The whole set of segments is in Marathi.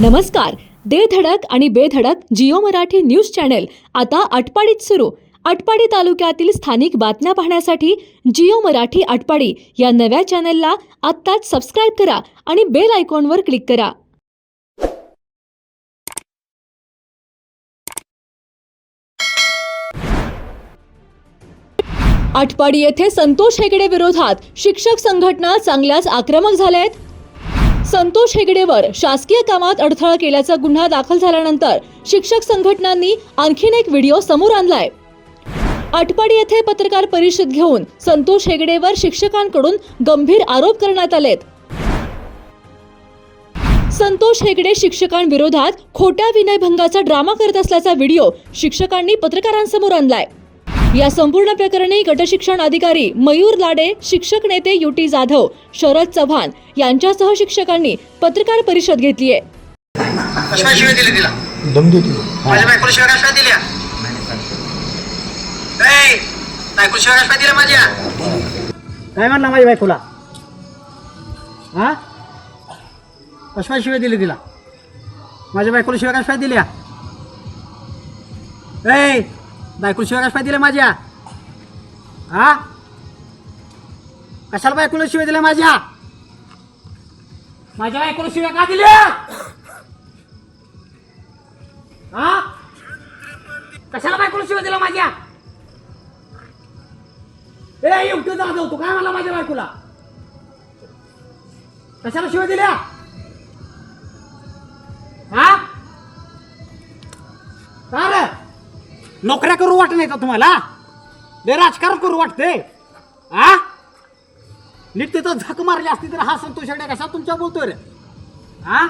नमस्कार. दे धडक आणि बेधडक जिओ मराठी न्यूज चॅनेल. आता आटपाडीत सुरू. आटपाडी तालुक्यातील स्थानिक बातम्या पाहण्यासाठी जिओ मराठी आटपाडी या नव्या चॅनेलला आत्ताच सबस्क्राईब करा आणि बेल आयकॉनवर क्लिक करा. आटपाडी येथे संतोष हेगडे विरोधात शिक्षक संघटना चांगल्याच आक्रमक झाल्या आहेत संतोष हेगडेवर शासकीय कामात अडथळा केल्याचा गुन्हा दाखल झाल्यानंतर शिक्षक संघटनांनी आणखीन एक व्हिडिओ समोर आणलाय. आटपाडी येथे पत्रकार परिषद घेऊन संतोष हेगडेवर शिक्षकांकडून गंभीर आरोप करण्यात आलेत. संतोष हेगडे शिक्षकांविरोधात खोट्या विनयभंगाचा ड्रामा करत असल्याचा व्हिडिओ शिक्षकांनी पत्रकारांसमोर आणलाय. या संपूर्ण प्रकरणी गटशिक्षण अधिकारी मयूर लाडे शिक्षक नेते युटी जाधव शरद चव्हाण यांच्यासह शिक्षकांनी पत्रकार परिषद घेतली आहे. काय म्हणला माझ्या बायकोला? हा? कशा शिवाय दिली तिला? माझ्या बायकोला शिवाय कशा दिल्या? ए बायकोला शिवाय कशा दिल्या माझ्या? हा? कशाला बायकोला शिवाय दिल्या माझ्या? माझ्या बायकोला शिवाय का दिल्या? हा? कशाला बायकोला शिवाय दिला माझ्या? ए एवढं जाऊ तू काय म्हणला माझ्या बायकोला? कशाला शिवाय दिल्या? नोकऱ्या करू वाटत नाही का तुम्हाला? लय राजकारण करू वाटते आ? नीट तिथं झक मारली असती तर हा संतोष हेगडे कसा तुमच्या बोलतोय रे? आ?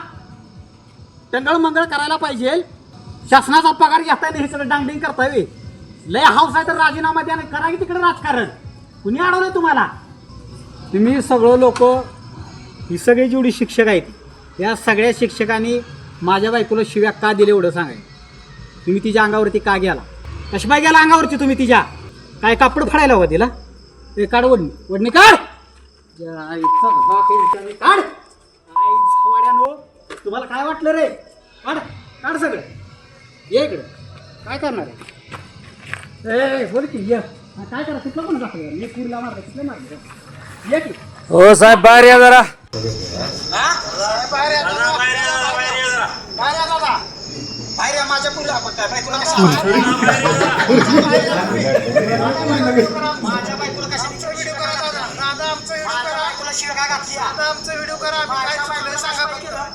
टंगळ मंगळ करायला पाहिजे. शासनाचा पगार घेताय हे सगळं डांगडिंग करता बे. लय हाऊस आहे तर राजीनामा द्या करा की तिकडे राजकारण. कुणी अडवलंय तुम्हाला? तुम्ही सगळं लोक ही सगळी जेवढी शिक्षक आहेत या सगळ्या शिक्षकांनी माझ्या बायकोला शिव्या का दिले एवढं सांगाय? तुम्ही तिच्या अंगावरती का गेला कशी बाय गेला अंगावरती तुम्ही तिच्या? काय कापड फाडायला हवं तिला? ते काढ वडणी. वडणी काढ! या आईचा काढ! आई झवाड्यानो तुम्हाला काय वाटलं रे? काढ काढ सगळं. ये इकडं. काय करणार आहे? ए बोल की ये. हा, काय करा कुठलं पण जातो मी पुरीला मारतो कुठलं मारतो ये की. हो साहेब बाहेर या जरा. बाहेर या दादा बाहेर या माझ्या पुढे बायकोला माझ्या बायकोला कशा व्हिडिओ करा दादा. दादा आमचा व्हिडिओ करा. बायकोला शिवाय काय घातली दादा आमचा व्हिडिओ करा. काय चुकलं सांगा बरं.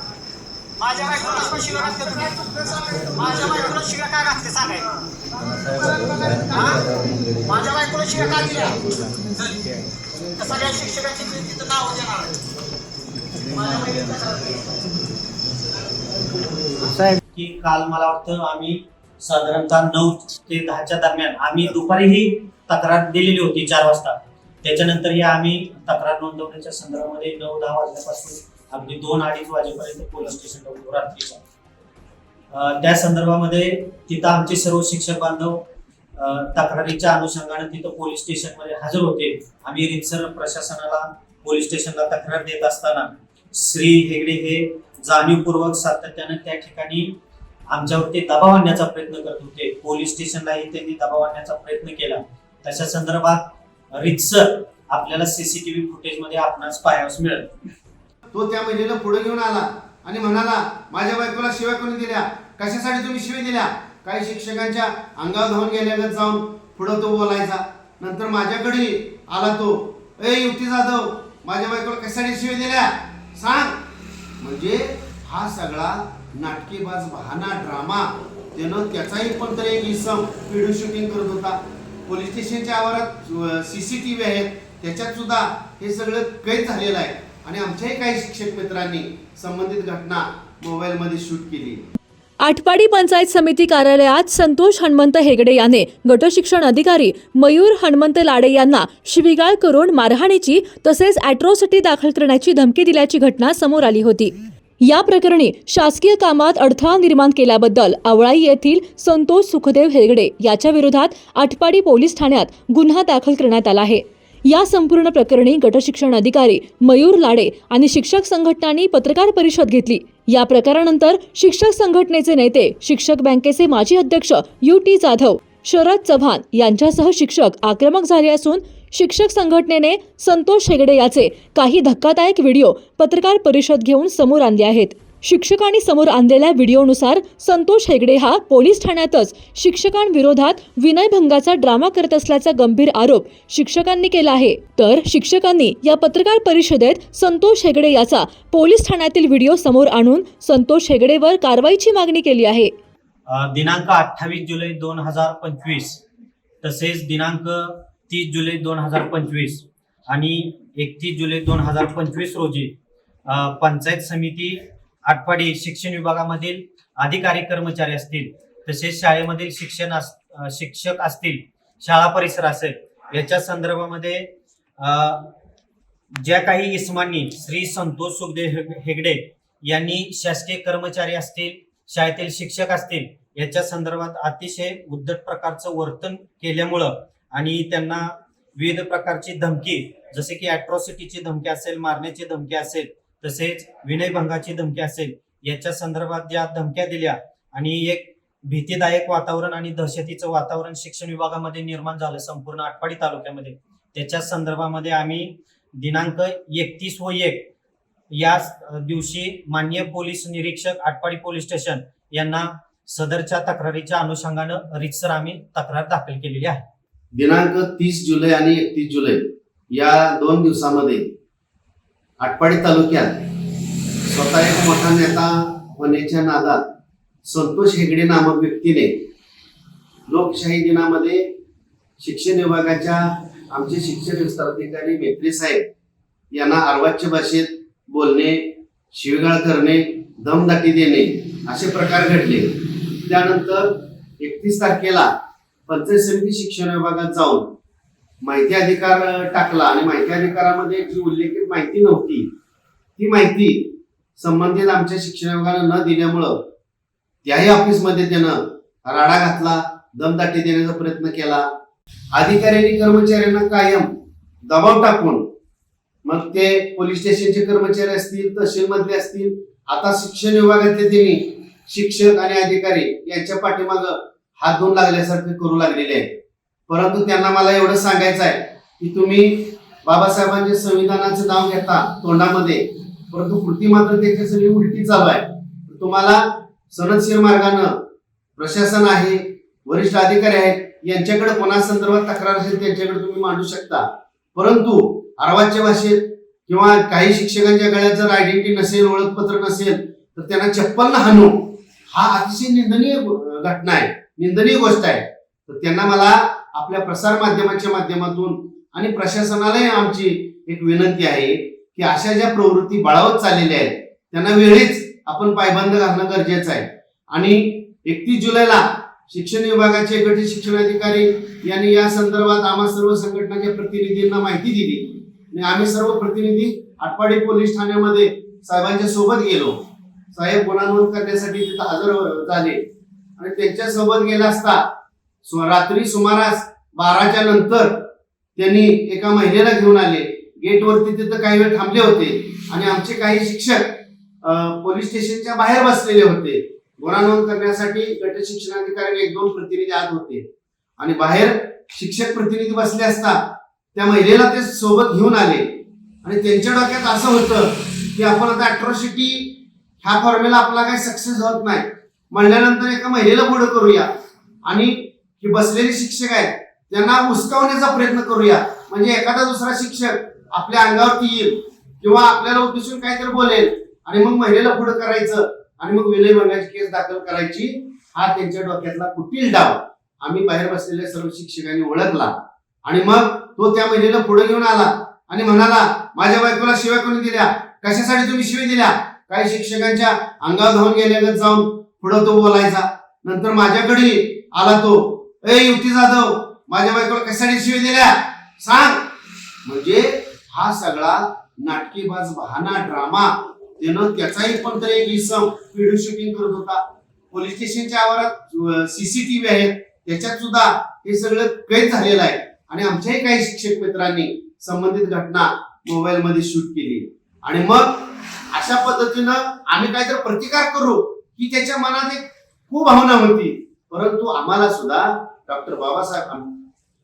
माझ्या बायकोला कसं शिवाय घातलं? तुम्ही? काय चुकलं सांगा. माझ्या बायकोला शिवाय काय घातले? सांगाय? माझ्या बायकोला शिवाय काय दिल्या तर सगळ्या शिक्षकांची तिथं नाव देणार. माझ्या बायकोला साहेब की काल मला वाटतं आम्ही साधारणतः नऊ ते दहाच्या दरम्यान आम्ही दुपारीही तक्रार दिलेली होती चार वाजता. त्याच्यानंतर ही आम्ही तक्रार नोंदवण्याच्या संदर्भामध्ये नऊ दहा वाजल्यापासून अगदी दोन अडीच वाजेपर्यंत पोलीस स्टेशनला रात्रीच्या त्या संदर्भामध्ये तिथं आमचे सर्व शिक्षक बांधव तक्रारीच्या अनुषंगाने तिथं पोलीस स्टेशनमध्ये हजर होते. आम्ही रितसर प्रशासनाला पोलीस स्टेशनला तक्रार देत असताना श्री हेगडे हे जाणीवपूर्वक सातत्यानं त्या ठिकाणी आमच्यावरती दबाव आणण्याचा प्रयत्न करत होते. पोलीस स्टेशनलाही त्यांनी दबाव आणण्याचा प्रयत्न केला. तशा संदर्भात रितसर आपल्याला सीसीटीव्ही फुटेजमध्ये आपणास पाहावयास मिळेल. तो त्या महिलेला पुढे घेऊन आला आणि म्हणाला माझ्या बायकोला शिव्या कोणी दिल्या? कशासाठी तुम्ही शिव्या दिल्या? काही शिक्षकांच्या अंगावर धावून गेल्यागत जाऊन पुढं तो बोलायचा. नंतर माझ्याकडे आला तो. ए युती जाधव माझ्या बायकोला कशासाठी शिव्या दिल्या? सांग. म्हणजे हा सगळा नाटकीबाज बहाना ड्रामा त्यानं त्याचाही पण तर एक इसम व्हिडिओ शूटिंग करत होता. पोलीस स्टेशनच्या आवारात सी सी टी व्ही आहेत त्याच्यात सुद्धा हे सगळं कैद झालेलं आहे. आणि आमच्याही काही शिक्षक मित्रांनी संबंधित घटना मोबाईलमध्ये शूट केली. आटपाडी पंचायत समिती कार्यालयात संतोष हनुमंत हेगडे याने गटशिक्षण अधिकारी मयूर हनुमंत लाडे यांना शिविगाळ करून मारहाणीची तसेच अॅट्रॉसिटी दाखल करण्याची धमकी दिल्याची घटना समोर आली होती. या प्रकरणी शासकीय कामात अडथळा निर्माण केल्याबद्दल आवळाई येथील संतोष सुखदेव हेगडे याच्या विरोधात आटपाडी पोलीस ठाण्यात गुन्हा दाखल करण्यात आला आहे. या संपूर्ण प्रकरणी गटशिक्षण अधिकारी मयूर लाडे आणि शिक्षक संघटनांनी पत्रकार परिषद घेतली. या प्रकारानंतर शिक्षक संघटनेचे नेते शिक्षक बँकेचे माजी अध्यक्ष यू टी जाधव शरद चव्हाण यांच्यासह शिक्षक आक्रमक झाले असून शिक्षक संघटनेने संतोष हेगडे याचे काही धक्कादायक व्हिडिओ पत्रकार परिषद घेऊन समोर आणले आहेत. शिक्षकांनी समोर आणलेल्या व्हिडिओनुसार संतोष हेगडे हा पोलीस ठाण्यातच शिक्षकांविरोधात विनयभंगाचा ड्रामा करत असल्याचा गंभीर आरोप शिक्षकांनी केला आहे. तर शिक्षकांनी या पत्रकार परिषदेत संतोष हेगडे याचा पोलीस ठाण्यातील व्हिडिओ समोर आणून संतोष हेगडेवर कारवाईची मागणी केली आहे. दिनांक अठ्ठावीस जुलै दोन हजार पंचवीस तसेच दिनांक तीस जुलै दोन हजार पंचवीस आणि एकतीस जुलै दोन हजार पंचवीस रोजी पंचायत समिती आटपाडी शिक्षण विभागामधील अधिकारी कर्मचारी असतील तसेच शाळेमधील शिक्षण अस- शिक्षक असतील शाळा परिसर असेल याच्या संदर्भामध्ये ज्या काही इस्मांनी श्री संतोष सुखदेव हेग- हेगडे यांनी शासकीय कर्मचारी असतील शाळेतील शिक्षक असतील याच्या संदर्भात अतिशय उद्धट प्रकारचं वर्तन केल्यामुळं आणि त्यांना विविध प्रकारची धमकी जसे की अॅट्रॉसिटीची धमकी असेल मारण्याची धमकी असेल तसेच विनयभंगाची धमकी असेल याच्या संदर्भात ज्या धमक्या दिल्या आणि एक भीतीदायक वातावरण आणि दहशतीचं वातावरण शिक्षण विभागामध्ये निर्माण झालं संपूर्ण आटपाडी तालुक्यामध्ये त्याच्या संदर्भामध्ये आम्ही दिनांक एकतीस व एक या दिवशी मान्य पोलीस निरीक्षक आटपाडी पोलीस स्टेशन यांना सदरच्या तक्रारीच्या अनुषंगानं रितसर आम्ही तक्रार दाखल केलेली आहे. दिनांक तीस जुलै आणि एकतीस जुलै या दोन दिवसामध्ये आटपाडी तालुक्यात स्वतः एक मोठा नेता होण्याच्या नादात संतोष हेगडे नामक व्यक्तीने लोकशाही दिनामध्ये शिक्षण विभागाच्या आमचे शिक्षण विस्ताराधिकारी मेत्रे साहेब यांना अर्वाच्य भाषेत बोलणे शिवीगाळ करणे दमदाटी देणे असे प्रकार घडले. त्यानंतर एकतीस तारखेला पंचायत समिती शिक्षण विभागात जाऊन माहिती अधिकार टाकला आणि माहिती अधिकारामध्ये जी उल्लेखित माहिती नव्हती ती माहिती संबंधित आमच्या शिक्षण विभागानं न दिल्यामुळं त्याही ऑफिसमध्ये त्यानं राडा घातला दमदाटी देण्याचा प्रयत्न केला. अधिकाऱ्यांनी कर्मचाऱ्यांना कायम दबाव टाकून मग ते पोलीस स्टेशनचे कर्मचारी असतील तहसील मधले असतील आता शिक्षण विभागातले त्यांनी शिक्षक आणि अधिकारी यांच्या पाठीमागं हात धुवून लागल्यासारखे करू लागलेले आहे परंतु त्यांना मला एवढं सांगायचं आहे की तुम्ही बाबासाहेबांचे संविधानाचं नाव घेता तोंडामध्ये परंतु कृती मात्र त्याची सगळी उलटी चालू आहे. तुम्हाला सनदशीर मार्गानं प्रशासन आहे वरिष्ठ अधिकारी आहेत यांच्याकडे कोणा संदर्भात तक्रार असेल त्यांच्याकडे तुम्ही मांडू शकता. परंतु अरवाच्या भाषेत किंवा काही शिक्षकांच्या गळ्यात जर आयडेंटिटी नसेल ओळखपत्र नसेल तर त्यांना चप्पल हाणू हा अतिशय निंदनीय घटना आहे. निंदनीय गोष्ट आहे. तर त्यांना मला आपल्या प्रसार माध्यमाच्या माध्यमातून आणि प्रशासनालाही आमची एक विनंती आहे की अशा ज्या प्रवृत्ती बळावत चाललेल्या आहेत त्यांना वेळीच आपण पायबंद घालणं गरजेचं आहे. आणि एकतीस जुलैला शिक्षण विभागाचे गट शिक्षण अधिकारी यांनी या संदर्भात आम्हा सर्व संघटनाच्या प्रतिनिधींना माहिती दिली. आणि आम्ही सर्व प्रतिनिधी आटपाडी पोलीस ठाण्यामध्ये साहेबांच्या सोबत गेलो. साहेब गुन्हा करण्यासाठी तिथं हजर झाले. आणि त्यांच्यासोबत गेला असता रात्री सुमारास बाराच्या नंतर त्यांनी एका महिलेला घेऊन आले. गेटवरती तिथं काही वेळ थांबले होते. आणि आमचे काही शिक्षक पोलीस स्टेशनच्या बाहेर बसलेले होते. गुन्हा नोंद करण्यासाठी गट शिक्षणाधिकारी एक दोन प्रतिनिधी आत होते. आणि बाहेर शिक्षक प्रतिनिधी बसले असता त्या महिलेला ते सोबत घेऊन आले. आणि त्यांच्या डोक्यात असं होतं की आपण आता अट्रॉसिटी ह्या फॉर्म्युला आपला काही सक्सेस होत नाही. म्हणल्यानंतर एका महिलेला पुढे करूया. आणि ही बसलेले शिक्षक आहेत त्यांना उचकावण्याचा प्रयत्न करूया. म्हणजे एखादा दुसरा शिक्षक आपल्या अंगावरती येईल किंवा आपल्याला उद्देशून काहीतरी बोलेल आणि मग महिलेला पुढे करायचं आणि मग विनयभंगाची केस दाखल करायची हा त्यांच्या डोक्यातला कुटील डाव. आम्ही बाहेर बसलेल्या सर्व शिक्षकांनी ओळखला. आणि मग तो त्या महिलेला पुढे घेऊन आला आणि म्हणाला माझ्या बायकोला शिव्या कोणी दिल्या? कशासाठी तुम्ही शिव्या दिल्या? काही शिक्षकांच्या अंगावर धावून गेल्यागत जाऊन पुढं तो बोलायचा. नंतर माझ्याकडे आला तो ए युती जाधव माझ्या बायकोला कशासाठी शिव दिल्या? सांग. म्हणजे हा सगळा नाटकीबाज बहाना ड्रामा त्यानं त्याचाही पण तर एक इसम व्हिडिओ शूटिंग करत होता. पोलीस स्टेशनच्या आवारात सीसीटीव्ही आहेत त्याच्यात सुद्धा हे सगळं कैद झालेलं आहे. आणि आमच्याही काही शिक्षक मित्रांनी संबंधित घटना मोबाईल मध्ये शूट केली. आणि मग अशा पद्धतीनं आम्ही काहीतरी प्रतिकार करू. ही त्याच्या मनात एक खूप भावना होती. परंतु आम्हाला सुद्धा डॉक्टर बाबासाहेब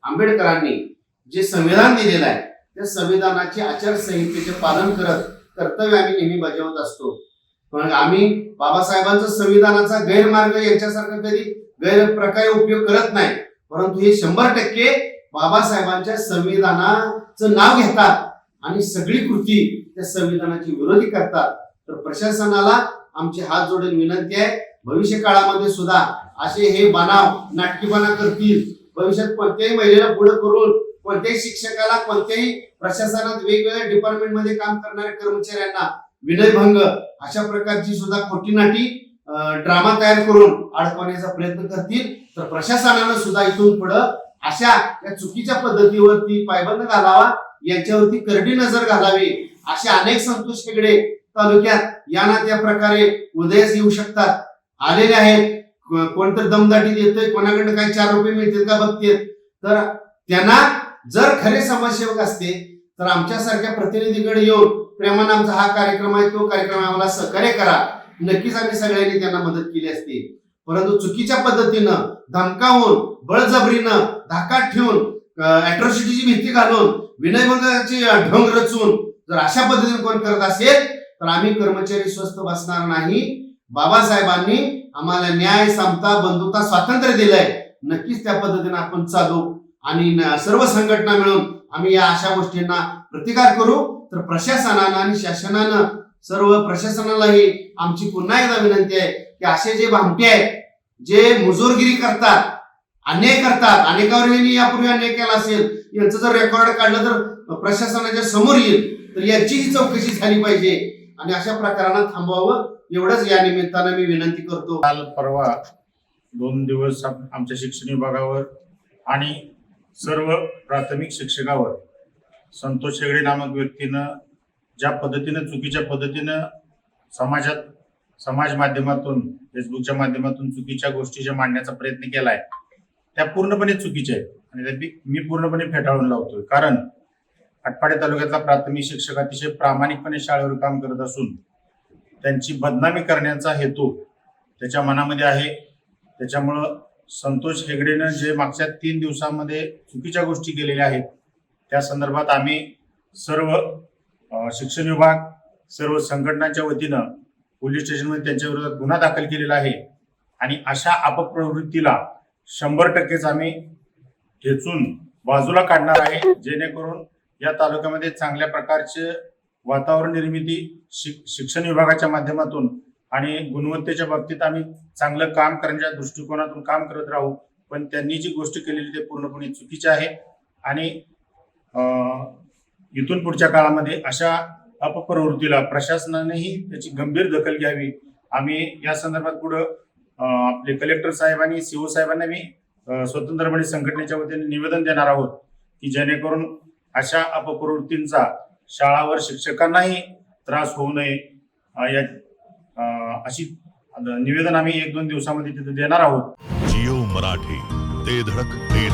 आंबेडकरांनी जे संविधान दिलेलं आहे त्या संविधानाचे आचारसंहितेचे पालन करत कर्तव्य आम्ही नेहमी बजावत असतो. पण आम्ही बाबासाहेबांचा संविधानाचा गैरमार्ग यांच्यासारखा कधी गैरप्रकारे उपयोग करत नाही. परंतु हे शंभर टक्के बाबासाहेबांच्या संविधानाचं नाव घेतात आणि सगळी कृती त्या संविधानाची विरोधी करतात. तर प्रशासनाला आमची हात जोडून विनंती आहे. भविष्य काळामध्ये सुद्धा असे हे बनाव नाटकीपणा करतील. भविष्यात कोणत्याही महिलेला पुढे करून कोणत्याही शिक्षकाला कोणत्याही प्रशासनात वेगवेगळ्या डिपार्टमेंटमध्ये काम करणाऱ्या कर्मचाऱ्यांना विनयभंग अशा प्रकारची सुद्धा खोटी नाटी ड्रामा तयार करून अडकवण्याचा प्रयत्न करतील. तर प्रशासनानं सुद्धा इथून पुढं अशा या चुकीच्या पद्धतीवरती पायबंद घालावा यांच्यावरती करडी नजर घालावी असे अनेक संतोष हेगडे तालुक्यात यांना त्या प्रकारे उदयास येऊ शकतात. आलेले आहेत. कोणतं दमदाटी देतोय कोणाकडे काही चार रुपये मिळतील का बघतील तर त्यांना जर खरे समाजसेवक असते तर आमच्यासारख्या प्रतिनिधीकडे येऊन प्रेमानं आमचा हा कार्यक्रम आहे तो कार्यक्रम आम्हाला सहकार्य करा. नक्कीच आम्ही सगळ्यांनी त्यांना मदत केली असती. परंतु चुकीच्या पद्धतीनं धमकावून बळजबरीनं धाकात ठेवून अॅट्रॉसिटीची भीती घालून विनयभंगाची ढोंग रचून जर अशा पद्धतीने कोण करत असेल तर आम्ही कर्मचारी स्वस्थ बसणार नाही. बाबासाहेबांनी आम्हाला न्याय समता बंधुता स्वातंत्र्य दिलंय. नक्कीच त्या पद्धतीने आपण चालू आणि सर्व संघटना मिळून आम्ही या अशा गोष्टींना प्रतिकार करू. तर प्रशासनानं आणि शासनानं सर्व प्रशासनालाही आमची पुन्हा एकदा विनंती आहे की असे जे भामटे आहेत जे मुजोरगिरी करतात अन्याय करतात अनेकावर यांनी यापूर्वी अन्याय केला असेल यांचं जर रेकॉर्ड काढलं तर प्रशासनाच्या समोर येईल. तर याचीही चौकशी झाली पाहिजे. आणि अशा प्रकारांना थांबवावं. एवढंच या निमित्तानं मी विनंती करतो. काल परवा दोन दिवस आम- आमच्या शिक्षण विभागावर आणि सर्व प्राथमिक शिक्षकावर संतोष हेगडे नामक व्यक्तीनं ज्या पद्धतीनं चुकीच्या पद्धतीनं समाजात समाज माध्यमातून फेसबुकच्या माध्यमातून चुकीच्या गोष्टी ज्या मांडण्याचा प्रयत्न केलाय त्या पूर्णपणे चुकीच्या आहेत. आणि त्या मी- मी पूर्णपणे फेटाळून लावतोय. कारण आटपाडे तालुक्यातला प्राथमिक शिक्षक अतिशय प्रामाणिकपणे शाळेवर काम करत असून त्यांची बदनामी करण्याचा हेतू त्याच्या मनामध्ये आहे. त्याच्यामुळं संतोष हेगडेनं जे मागच्या तीन दिवसामध्ये चुकीच्या गोष्टी केलेल्या आहेत त्या संदर्भात आम्ही सर्व शिक्षण विभाग सर्व संघटनांच्या वतीनं पोलीस स्टेशनमध्ये त्यांच्या विरोधात गुन्हा दाखल केलेला आहे आणि अशा अपप्रवृत्तीला शंभर टक्केच आम्ही ठेचून बाजूला काढणार आहे जेणेकरून या तालुक्यामध्ये चांगल्या प्रकारचे वातावरण निर्मिती शिक शिक्षण विभागाच्या माध्यमातून आणि गुणवत्तेच्या बाबतीत आम्ही चांगलं काम करण्याच्या दृष्टिकोनातून काम करत राहू. पण त्यांनी जी गोष्ट केलेली ते पूर्णपणे चुकीचे आहे. आणि इथून पुढच्या काळामध्ये अशा अपप्रवृत्तीला प्रशासनानेही त्याची गंभीर दखल घ्यावी. आम्ही या संदर्भात पुढं आपले कलेक्टर साहेब आणि सीओ साहेबांना मी स्वतंत्रपणे संघटनेच्या वतीने निवेदन देणार आहोत की जेणेकरून अशा अपप्रवृत्तींचा शाळावर शिक्षकांनाही त्रास होऊ नये या अशी निवेदन आम्ही एक दोन दिवसामध्ये तिथे देणार आहोत. जिओ मराठी ते धडक ते